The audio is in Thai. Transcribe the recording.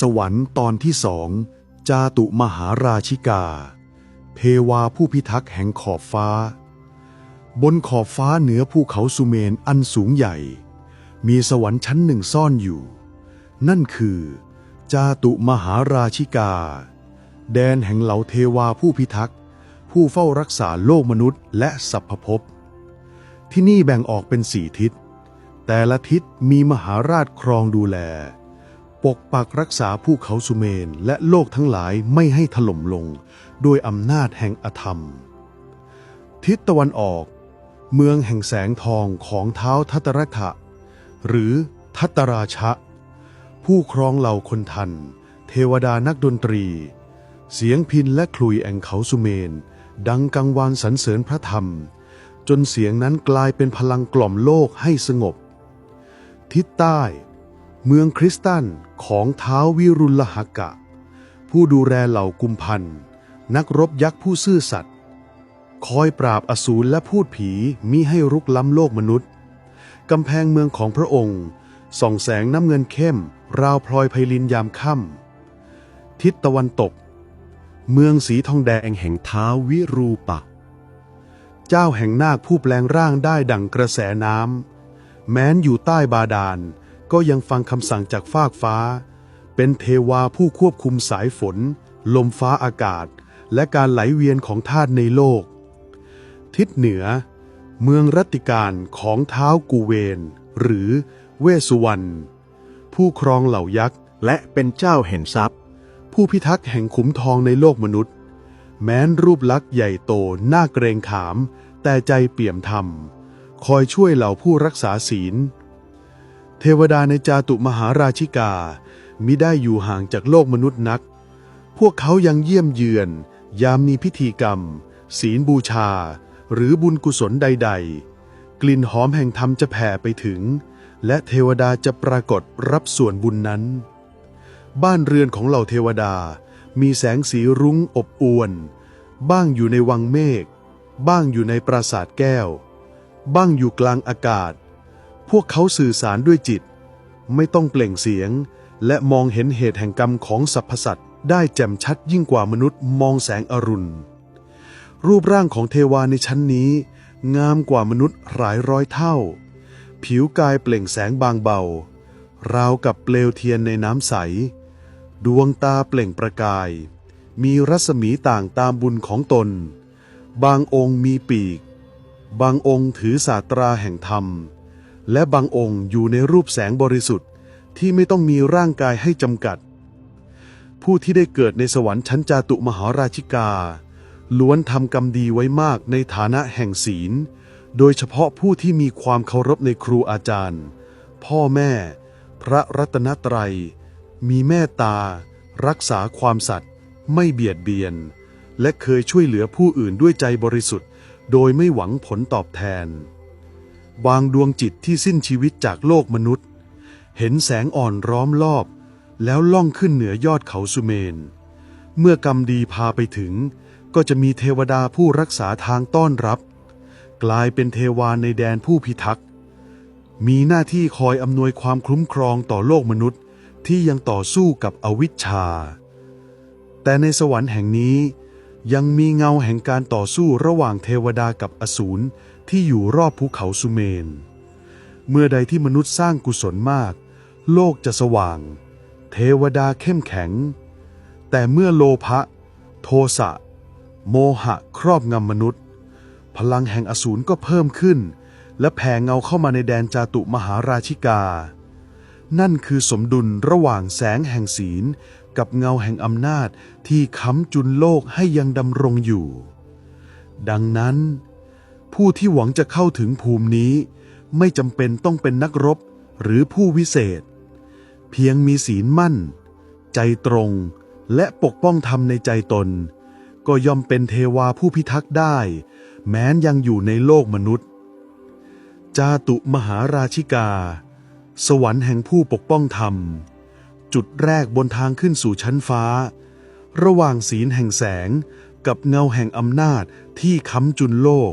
สวรรค์ตอนที่สองจาตุมหาราชิกา เทวาผู้พิทักษ์แห่งขอบฟ้า บนขอบฟ้าเหนือภูเขาสุเมนอันสูงใหญ่ มีสวรรค์ชั้นหนึ่งซ่อนอยู่ นั่นคือ จาตุมหาราชิกา แดนแห่งเหล่าเทวาผู้พิทักษ์ผู้เฝ้ารักษาโลกมนุษย์และสัพพภพที่นี่แบ่งออกเป็นสี่ทิศ แต่ละทิศมีมหาราชครองดูแล ปกปักรักษาภูเขาสุเมนและโลกทั้งหลายไม่ให้ถล่มลงด้วยอำนาจแห่งอธรรม ทิศตะวันออก เมืองแห่งแสงทองของเท้าทัตรัฐะหรือทัตราชะ ผู้ครองเหล่าคนทัน เทวดานักดนตรี เสียงพินและคลุยแองเขาสุเมน ดังกังวานสรรเสริญพระธรรม จนเสียงนั้นกลายเป็นพลังกล่อมโลกให้สงบ ทิศใต้ เมืองคริสตันของเท้าววิรุลหกะ ผู้ดูแลเหล่ากุมพันธ์นักรบยักษ์ผู้ซื่อสัตย์คอยปราบอสูรและพูดผีมิให้รุกล้ำโลกมนุษย์ กำแพงเมืองของพระองค์ส่องแสงน้ำเงินเข้ม ราวพลอยไพลินยามค่ำทิศตะวันตก เมืองสีทองแดงแห่งเท้าววิรูปะ เจ้าแห่งนาคผู้แปลงร่างได้ดั่งกระแสน้ำแม้นอยู่ใต้บาดาล ก็ยังฟังคำสั่งจากฟากฟ้า เป็นเทวาผู้ควบคุมสายฝน ลมฟ้าอากาศ และการไหลเวียนของธาตุในโลก ทิศเหนือ เมืองรัติการของเท้ากูเวน หรือเวสสุวรรณผู้ครองเหล่ายักษ์และเป็นเจ้าแห่งทรัพย์ ผู้พิทักษ์แห่งขุมทองในโลกมนุษย์ แม้นรูปลักษณ์ใหญ่โตน่าเกรงขาม แต่ใจเปี่ยมธรรม คอยช่วยเหล่าผู้รักษาศีล เทวดาในจาตุมหาราชิกามิได้อยู่ห่างจากโลกมนุษย์นัก พวกเขายังเยี่ยมเยือน ยามมีพิธีกรรม ศีลบูชา หรือบุญกุศลใด ๆ กลิ่นหอมแห่งธรรมจะแผ่ไปถึง และเทวดาจะปรากฏรับส่วนบุญนั้น บ้านเรือนของเหล่าเทวดา มีแสงสีรุ้งอบอวลบ้างอยู่ในวังเมฆ บ้างอยู่ในปราสาทแก้ว บ้างอยู่กลางอากาศ พวกเขาสื่อสารด้วยจิต ไม่ต้องเปล่งเสียง และมองเห็นเหตุแห่งกรรมของสรรพสัตว์ได้แจ่มชัดยิ่งกว่ามนุษย์มองแสงอรุณ รูปร่างของเทวาในชั้นนี้ งามกว่ามนุษย์หลายร้อยเท่า ผิวกายเปล่งแสงบางเบา ราวกับเปลวเทียนในน้ำใส ดวงตาเปล่งประกาย มีรัศมีต่างตามบุญของตน บางองค์มีปีก บางองค์ถือศาตราแห่งธรรม และบางองค์อยู่ในรูปแสงบริสุทธิ์ที่ไม่ต้องมีร่างกายให้จำกัด ผู้ที่ได้เกิดในสวรรค์ชั้นจาตุมหาราชิกา ล้วนทำกรรมดีไว้มากในฐานะแห่งศีล โดยเฉพาะผู้ที่มีความเคารพในครูอาจารย์ พ่อแม่ พระรัตนตรัย มีเมตตา รักษาความสัตย์ไม่เบียดเบียน และเคยช่วยเหลือผู้อื่นด้วยใจบริสุทธิ์ โดยไม่หวังผลตอบแทน บางดวงจิตที่สิ้นชีวิตจากโลกมนุษย์ เห็นแสงอ่อนร้อมรอบ แล้วล่องขึ้นเหนือยอดเขาสุเมน เมื่อกรรมดีพาไปถึง ก็จะมีเทวดาผู้รักษาทางต้อนรับ กลายเป็นเทวาในแดนผู้พิทักษ์ มีหน้าที่คอยอำนวยความคุ้มครองต่อโลกมนุษย์ที่ยังต่อสู้กับอวิชชา แต่ในสวรรค์แห่งนี้ยังมีเงาแห่งการต่อสู้ระหว่างเทวดากับอสูร ที่อยู่รอบภูเขาสุเมน เมื่อใดที่มนุษย์สร้างกุศลมาก โลกจะสว่าง เทวดาเข้มแข็ง แต่เมื่อโลภะโทสะ โมหะครอบงำมนุษย์ พลังแห่งอสูรก็เพิ่มขึ้น และแผ่เงาเข้ามาในแดนจาตุมหาราชิกา นั่นคือสมดุลระหว่างแสงแห่งศีลกับเงาแห่งอำนาจที่ค้ำจุนโลกให้ยังดำรงอยู่ ดังนั้น ผู้ที่หวังจะเข้าถึงภูมินี้ ไม่จำเป็นต้องเป็นนักรบหรือผู้วิเศษ เพียงมีศีลมั่น ใจตรงและปกป้องธรรมในใจตน ก็ย่อมเป็นเทวาผู้พิทักษ์ได้ แม้นยังอยู่ในโลกมนุษย์ จาตุมหาราชิกา สวรรค์แห่งผู้ปกป้องธรรม จุดแรกบนทางขึ้นสู่ชั้นฟ้า ระหว่างศีลแห่งแสงกับเงาแห่งอำนาจที่ค้ำจุนโลก